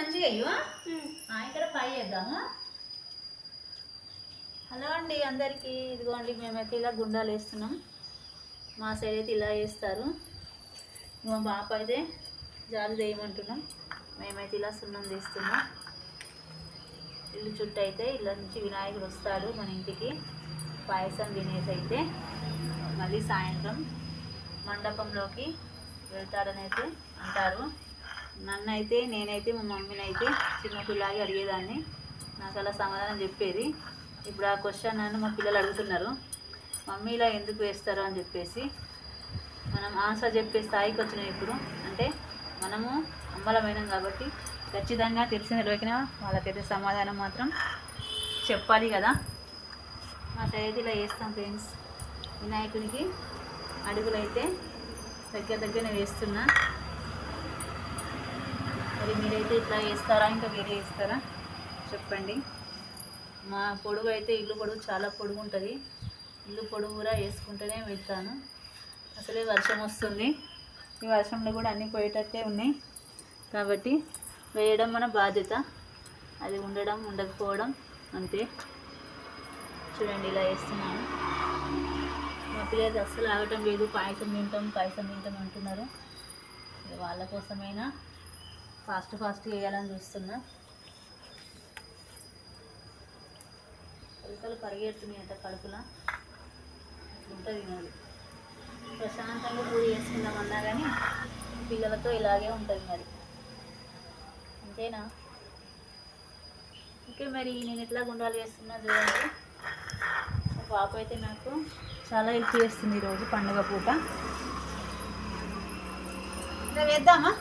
మంచిగా అయ్యో ఇక్కడ ఫ్రై చేద్దాము. హలో అండి అందరికీ. ఇదిగోండి మేమైతే ఇలా గుండాలు వేస్తున్నాం. మా సైడ్ అయితే ఇలా వేస్తారు. మా పాప అయితే జాలి వేయమంటున్నాం మేమైతే ఇలా సున్నం తీస్తున్నాం. ఇల్లు చుట్టూ అయితే ఇళ్ళ నుంచి వినాయకుడు వస్తాడు మన ఇంటికి. పాయసం తినేసి అయితే మళ్ళీ సాయంత్రం మండపంలోకి వెళ్తాడని అయితే అంటారు. నన్ను అయితే నేనైతే మా మమ్మీని అయితే చిన్నపిల్లలాగే అడిగేదాన్ని. నాకు అలా సమాధానం చెప్పేది. ఇప్పుడు ఆ క్వశ్చన్ నన్ను మా పిల్లలు అడుగుతున్నారు. మమ్మీ ఇలా ఎందుకు వేస్తారు? అని చెప్పేసి మనం ఆన్సర్ చెప్పే స్థాయికి వచ్చినాం ఇప్పుడు. అంటే మనము అమ్మలమైనాం కాబట్టి ఖచ్చితంగా తెలిసిన తెలియకినా వాళ్ళకైతే సమాధానం మాత్రం చెప్పాలి కదా. మా సైడ్ ఇలా వేస్తాం ఫ్రెండ్స్. వినాయకునికి అడుగులైతే దగ్గర దగ్గరనే వేస్తున్నా. మరి మీరైతే ఇట్లా వేస్తారా ఇంకా వేరే వేస్తారా చెప్పండి. మా పొడుగు అయితే ఇల్లు పొడుగు చాలా పొడుగు ఉంటుంది. ఇల్లు పొడుగు కూడా వేసుకుంటూనే వెళ్తాను. అసలే వర్షం వస్తుంది. ఈ వర్షంలో కూడా అన్నీ పోయేటట్టే ఉన్నాయి. కాబట్టి వేయడం మన బాధ్యత. అది ఉండడం ఉండకపోవడం అంతే. చూడండి ఇలా వేస్తున్నాను మా పిల్లలు అస్సలు ఆగటం లేదు. పాయసం తింటాం పాయసం తింటాం అంటున్నారు. వాళ్ళ కోసమైనా ఫాస్ట్ ఫాస్ట్ వేయాలని చూస్తున్నా. కొలతలు పరిగెడుతున్నాయి అంట కడుపులా ఉంటుంది మరి ప్రశాంతంగా పూజ చేసుకుందామన్నా కానీ పిల్లలతో ఇలాగే ఉంటుంది మరి. అంతేనా? ఓకే మరి నేను ఎట్లా గుండాలు చేస్తున్నా చూడండి. మా పాప అయితే నాకు చాలా హెల్ప్ చేస్తుంది ఈరోజు పండుగ పూట. ఇంకా వేద్దామా